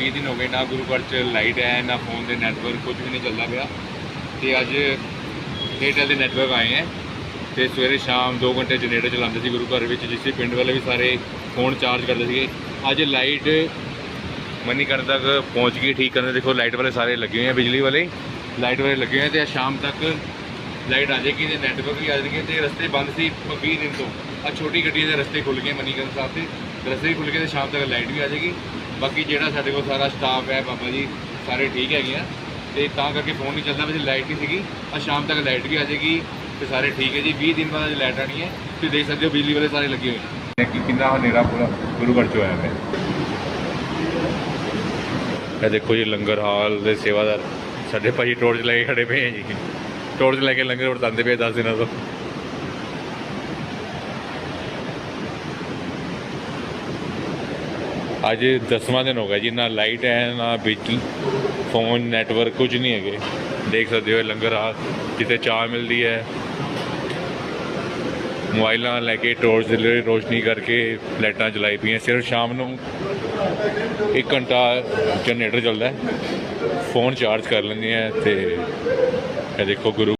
20 ਦਿਨ ਹੋ ਗਏ, ਨਾ ਗੁਰੂ ਘਰ 'ਚ ਲਾਈਟ ਹੈ, ਨਾ ਫੋਨ ਦੇ ਨੈਟਵਰਕ ਕੁਝ ਵੀ ਨਹੀਂ ਚੱਲਦਾ ਪਿਆ। ਤੇ ਅੱਜ ਏਅਰਟੈਲ ਦੇ ਨੈਟਵਰਕ ਆਏ ਹੈ ਤੇ ਸਵੇਰੇ ਸ਼ਾਮ 2 ਘੰਟੇ ਜਨਰੇਟਰ ਚਲਾਉਂਦੇ ਸੀ ਗੁਰੂ ਘਰ ਵਿੱਚ, ਜਿਸ ਦੇ ਪਿੰਡ ਵਾਲੇ ਵੀ ਸਾਰੇ ਫੋਨ ਚਾਰਜ ਕਰਦੇ ਸੀਗੇ। ਅੱਜ ਲਾਈਟ ਮਨੀਕਰਨ ਤੱਕ ਪਹੁੰਚ ਗਈ, ਠੀਕ ਕਰਨ ਦੇਖੋ ਲਾਈਟ ਵਾਲੇ ਸਾਰੇ ਲੱਗੇ ਹੋਏ ਆ, ਬਿਜਲੀ ਵਾਲੇ ਲਾਈਟ ਵਾਲੇ ਲੱਗੇ ਹੋਏ ਆ ਤੇ ਅੱਜ ਸ਼ਾਮ ਤੱਕ ਲਾਈਟ ਆ ਜਾਏਗੀ ਤੇ ਨੈਟਵਰਕ ਵੀ ਆ ਜਾਣਗੇ ਤੇ ਰਸਤੇ ਬੰਦ ਸੀ 20 ਦਿਨ ਤੋਂ। ਆ ਛੋਟੀ ਗੱਡੀਆਂ ਦੇ ਰਸਤੇ ਖੁੱਲ ਗਏ ਮਨੀਕਰਨ ਸਾਹਿਬ ਦੇ ਰਸਤੇ ਵੀ ਖੁੱਲ ਗਏ ਤੇ ਸ਼ਾਮ ਤੱਕ ਲਾਈਟ ਵੀ ਆ ਜਾਏਗੀ। ਬਾਕੀ ਜਿਹੜਾ ਸਾਡੇ ਕੋਲ ਸਾਰਾ ਸਟਾਫ ਹੈ ਬਾਬਾ ਜੀ ਸਾਰੇ ਠੀਕ ਹੈਗੇ ਆ। ਤੇ ਤਾਂ ਕਰਕੇ ਫੋਨ ਨਹੀਂ ਚੱਲਦਾ ਵੈਸੇ ਲਾਈਟ ਨਹੀਂ ਸੀਗੀ। ਆ ਸ਼ਾਮ ਤੱਕ ਲਾਈਟ ਵੀ ਆ ਜਾਏਗੀ ਤੇ ਸਾਰੇ ਠੀਕ ਹੈ ਜੀ। 20 ਦਿਨ ਬਾਅਦ ਲਾਈਟ ਆਣੀ ਹੈ। ਤੁਸੀਂ ਦੇਖ ਸਕਦੇ ਹੋ ਬਿਜਲੀ ਵਾਲੇ ਸਾਰੇ ਲੱਗੇ ਹੋਏ ਨੇ। ਕਿ ਕਿੰਨਾ ਹਨੇਰਾ ਪੂਰਾ ਗੁਰੂ ਘਰ ਚ ਹੋਇਆ ਹੈ ਇਹ ਦੇਖੋ ਜੀ ਲੰਗਰ ਹਾਲ ਦੇ ਸੇਵਾਦਾਰ। ਸਾਡੇ ਭਾਜੀ ਟੋਰਚ ਲੈ ਕੇ ਖੜੇ ਪਏ ਆ ਜੀ। ਟੋਰਚ ਲੈ ਕੇ ਲੰਗਰ ਵਰਤਾਉਂਦੇ ਪਏ 10 ਦਿਨਾਂ ਤੋਂ। ਅੱਜ ਦਸਵਾਂ ਦਿਨ ਹੋ ਗਿਆ ਜੀ, ਨਾ ਲਾਈਟ ਹੈ, ਨਾ ਬਿਜਲੀ, ਫੋਨ, ਨੈਟਵਰਕ ਕੁਝ ਨਹੀਂ ਹੈਗੇ। ਦੇਖ ਸਕਦੇ ਹੋ ਇਹ ਲੰਗਰ ਆ, ਜਿੱਥੇ ਚਾਹ ਮਿਲਦੀ ਹੈ। ਮੋਬਾਈਲਾਂ ਲੈ ਕੇ ਟੋਰਚ ਦੇ ਲਈ ਰੋਸ਼ਨੀ ਕਰਕੇ ਲਾਈਟਾਂ ਜਲਾਈ ਪਈਆਂ, ਸਿਰਫ ਸ਼ਾਮ ਨੂੰ 1 ਘੰਟਾ ਜਨਰੇਟਰ ਚੱਲਦਾ ਫੋਨ ਚਾਰਜ ਕਰ ਲੈਂਦੇ ਆ ਤੇ ਇਹ ਦੇਖੋ ਗੁਰੂ